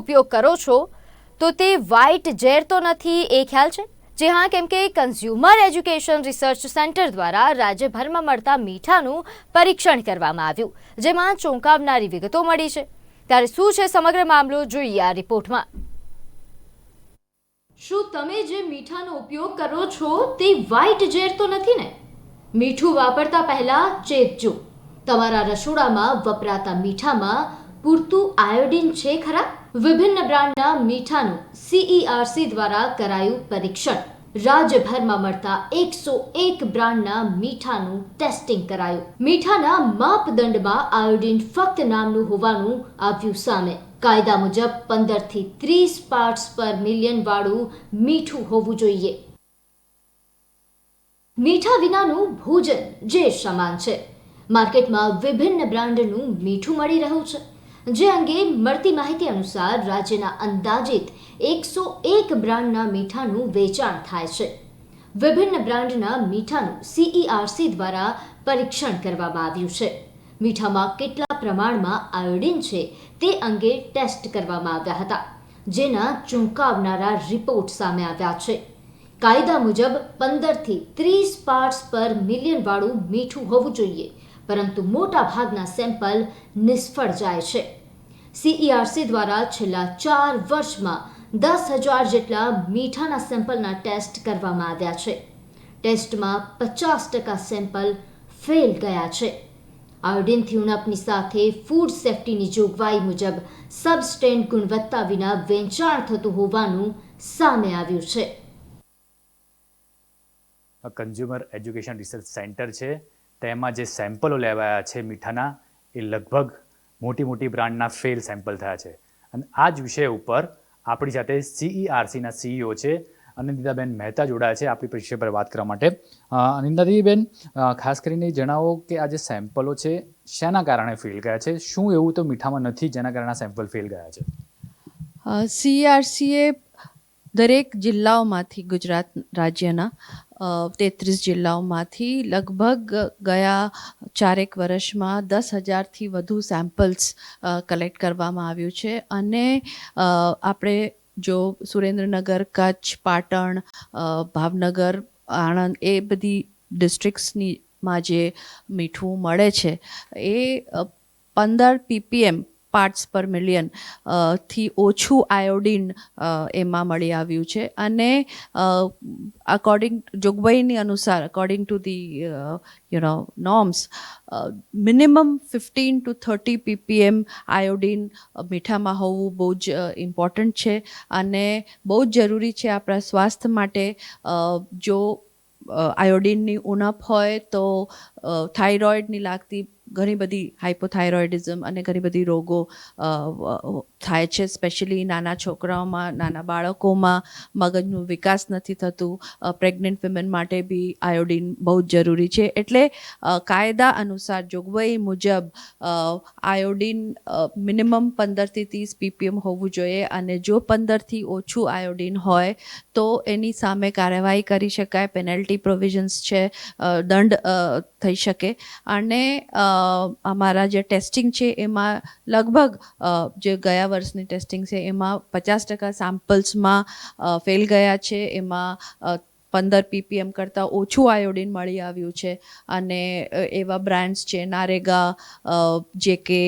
ઉપયોગ કરો છો, તો તે વ્હાઇટ ઝેર તો નથી, એ ખ્યાલ છે? જે હા, કેમ કે કન્ઝ્યુમર એજ્યુકેશન રિસર્ચ સેન્ટર દ્વારા રાજ્યભરમાં મળતા મીઠાનું પરીક્ષણ કરવામાં આવ્યું, જેમાં ચોંકાવનારી વિગતો મળી છે. ત્યારે શું છે સમગ્ર મામલો, જોઈએ આ રિપોર્ટમાં. શું તમે જે મીઠાનો ઉપયોગ કરો છો, તે વ્હાઇટ ઝેર તો નથી ને? મીઠું વાપરતા પહેલા ચેતજો તમારા રસોડામાં વપરાતા મીઠામાં પૂરતું આયોડિન છે ખરા? વિભિન્ન બ્રાન્ડના મીઠાનું સીઈઆરસી દ્વારા કરાયું પરીક્ષણ. રાજ્યભરમાં મળતા એકસો એક બ્રાન્ડના મીઠાનું ટેસ્ટિંગ કરાયું. મીઠાના માપદંડમાં આયોડિન ફક્ત નામનું હોવાનું આવ્યું સામે. કાયદા મુજબ પંદરથી ત્રીસ પાર્ટ્સ પર મિલિયન વાળું મીઠું હોવું જોઈએ. મીઠા વિનાનું ભોજન જે સમાન છે. માર્કેટમાં વિભિન્ન બ્રાન્ડનું મીઠું મળી રહ્યું છે. જે અંગે મળતી માહિતી અનુસાર રાજ્યના અંદાજિત એકસો એક બ્રાન્ડના મીઠાનું વેચાણ થાય છે. વિભિન્ન બ્રાન્ડના મીઠાનું સીઈઆરસી દ્વારા પરીક્ષણ કરવામાં આવ્યું છે. મીઠામાં કેટલા પ્રમાણમાં આયોડિન છે તે અંગે ટેસ્ટ કરવામાં આવ્યા હતા, જેના ચૂંકાવનારા રિપોર્ટ સામે આવ્યા છે. કાયદા મુજબ પંદરથી ત્રીસ પાર્ટ્સ પર મિલિયન વાળું મીઠું હોવું જોઈએ પરંતુ મોટા ભાગના સેમ્પલ નિષ્ફળ જાય છે. સીઈઆરસી દ્વારા છેલ્લા ચાર વર્ષમાં દસ હજાર જેટલા મીઠાના સેમ્પલના ટેસ્ટ કરવામાં આવ્યા છે. ટેસ્ટમાં પચાસ ટકા સેમ્પલ ફેલ ગયા છે. આયોડિનથી ઉણપની સાથે ફૂડ સેફ્ટીની જોગવાઈ મુજબ સબસ્ટેન્ડ ગુણવત્તા વિના વેચાણ થતું હોવાનું સામે આવ્યું છે. કન્ઝ્યુમર એજ્યુકેશન રિસર્ચ સેન્ટર છે. તેમાં જે સેમ્પલો લેવાયા છે મીઠાના એ લગભગ મોટી મોટી બ્રાન્ડના ફેલ સેમ્પલ થયા છે. અને આ જ વિષય ઉપર આપણી સાથે E સીઈઆરસીના સીઈઓ છે અનિંદાબેન મહેતા જોડાયા છે આપણી વિષય પર વાત કરવા માટે. અ, અનિંદાદીબેન ખાસ કરીને જણાવો કે આ જે સેમ્પલો છે શેના કારણે ફેલ ગયા છે? શું એવું તો મીઠામાં નથી જેના કારણે સેમ્પલ ફેલ ગયા છે? સીઆરસીએ દરેક જિલ્લાઓમાંથી ગુજરાત રાજ્યના તેત્રીસ જિલ્લાઓમાંથી લગભગ ગયા ચારેક વર્ષમાં દસ હજારથી વધુ સેમ્પલ્સ કલેક્ટ કરવામાં આવ્યું છે. અને આપણે જો સુરેન્દ્રનગર, કચ્છ, પાટણ ભાવનગર, આણંદ એ બધી ડિસ્ટ્રિક્ટ્સની માં જે મીઠું મળે છે, એ પંદર પીપીએમ પાર્ટ્સ પર મિલિયનથી ઓછું આયોડિન એમાં મળી આવ્યું છે. અને અકોર્ડિંગ જોગવાઈની અનુસાર according to the you know norms minimum fifteen to thirty PPM iodine મીઠામાં હોવું બહુ જ ઇમ્પોર્ટન્ટ છે. અને બહુ જ જરૂરી છે આપણા સ્વાસ્થ્ય માટે જો આયોડિનની ઉણપ હોય તો થાઇરોઇડની લાગતી ઘણી બધી હાઇપોથાઇરોઇડિઝમ અને ઘણી બધી રોગો થાય છે સ્પેશિયલી નાના છોકરાઓમાં, નાના બાળકોમાં મગજનું વિકાસ નથી થતું. પ્રેગ્નન્ટ વિમેન માટે બી આયોડિન બહુ જ જરૂરી છે. એટલે કાયદા અનુસાર જોગવાઈ મુજબ આયોડિન મિનિમમ પંદરથી ત્રીસ પીપીએમ હોવું જોઈએ અને જો પંદરથી ઓછું આયોડિન હોય, તો એની સામે કાર્યવાહી કરી શકાય. પેનલ્ટી પ્રોવિઝન્સ છે દંડ થઈ શકે. અને અમારા જે ટેસ્ટિંગ છે એમાં લગભગ જે ગયા વર્ષની ટેસ્ટિંગ છે એમાં પચાસ ટકા સેમ્પલ્સમાં ફેલ ગયા છે. એમાં પંદર પીપીએમ કરતાં ઓછું આયોડિન મળી આવ્યું છે. અને એવા બ્રાન્ડ્સ છે નારેગા જે કે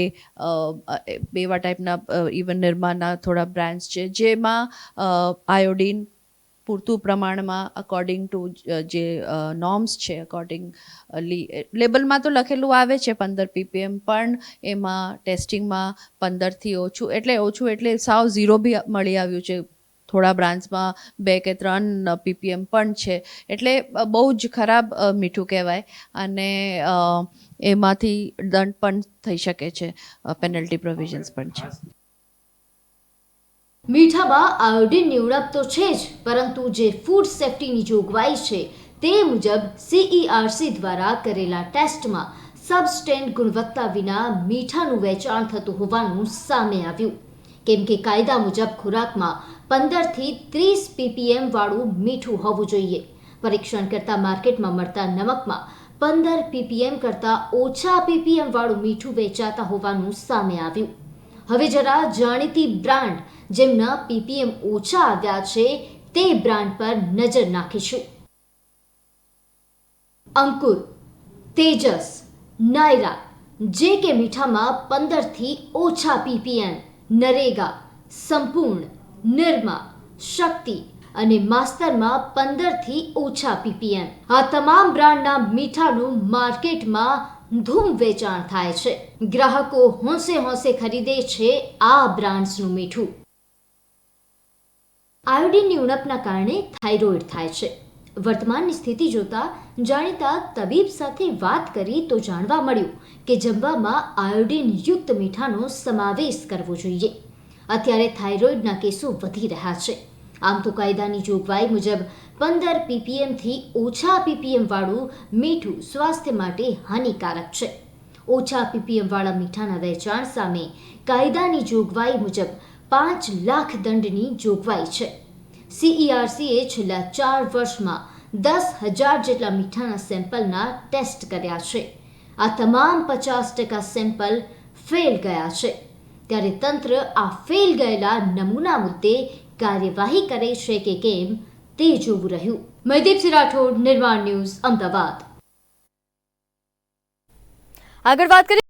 એવા ટાઈપના ઇવન નિર્માના થોડા બ્રાન્ડ્સ છે જેમાં આયોડિન પૂરતું પ્રમાણમાં અકોર્ડિંગ ટુ જે નોર્મ્સ છે અકોર્ડિંગ લેબલમાં તો લખેલું આવે છે પંદર પીપીએમ પણ એમાં ટેસ્ટિંગમાં પંદરથી ઓછું, એટલે ઓછું એટલે સાવ ઝીરો બી મળી આવ્યું છે. થોડા બ્રાન્ચમાં બે કે ત્રણ પીપીએમ પણ છે. એટલે બહુ જ ખરાબ મીઠું કહેવાય. અને એમાંથી દંડ પણ થઈ શકે છે. પેનલ્ટી પ્રોવિઝન્સ પણ છે. મીઠામાં આયોડિન નિવડપ તો છે જ, પરંતુ જે ફૂડ સેફ્ટીની જોગવાઈ છે તે મુજબ સીઈઆરસી દ્વારા કરેલા ટેસ્ટમાં સબસ્ટેન્ડ ગુણવત્તા વિના મીઠાનું વેચાણ થતું હોવાનું સામે આવ્યું. કેમ કે કાયદા મુજબ ખોરાકમાં પંદરથી ત્રીસ પીપીએમ વાળું મીઠું હોવું જોઈએ. પરીક્ષણ કરતા માર્કેટમાં મળતા નમકમાં પંદર પીપીએમ કરતાં ઓછા પીપીએમ વાળું મીઠું વેચાતા હોવાનું સામે આવ્યું. હવે જરા જાણીતી બ્રાન્ડ જેમના પીપીએમ ઓછા આવ્યા છે, તે બ્રાન્ડ પર નજર નાખીશું. અંકુર, તેજસ, નાયરા, જે કે મીઠામાં પંદરથી ઓછા પીપીએમ, નરેગા, સંપૂર્ણ, નિર્મા, શક્તિ અને માસ્તરમાં પંદરથી ઓછા પીપીએમ. આ તમામ બ્રાન્ડના મીઠાનું માર્કેટમાં ધૂમ વેચાણ થાય છે. ગ્રાહકો હોંશે હોંશે ખરીદે છે આ બ્રાન્ડ્સનું મીઠું. આયોડિનની ઉણપના કારણે થાઇરોઇડ થાય છે. વર્તમાનની સ્થિતિ જોતા જાણીતા તબીબ સાથે વાત કરી તો જાણવા મળ્યું કે જમવામાં આયોડીનયુક્ત મીઠાનો સમાવેશ કરવો જોઈએ. અત્યારે થાઇરોઇડના કેસો વધી રહ્યા છે. આમ તો કાયદાની જોગવાઈ મુજબ પંદર પીપીએમથી ઓછા પીપીએમ વાળું મીઠું સ્વાસ્થ્ય માટે હાનિકારક છે. ઓછા પીપીએમવાળા મીઠાના વેચાણ સામે કાયદાની જોગવાઈ મુજબ પાંચ લાખ દંડની જોગવાઈ છે. સીઈઆરસીએ છેલ્લા ચાર વર્ષમાં દસ હજાર જેટલા મીઠાના સેમ્પલના ટેસ્ટ કર્યા છે. આ તમામ પચાસ ટકા સેમ્પલ ફેલ ગયા છે. ત્યારે તંત્ર આ ફેલ ગયેલા નમૂના મુદ્દે કાર્યવાહી કરે છે કે કેમ તે જોવું રહ્યું. મયદીપસિંહ રાઠોડ, નિર્માણ ન્યૂઝ, અમદાવાદ. આગળ વાત કરીએ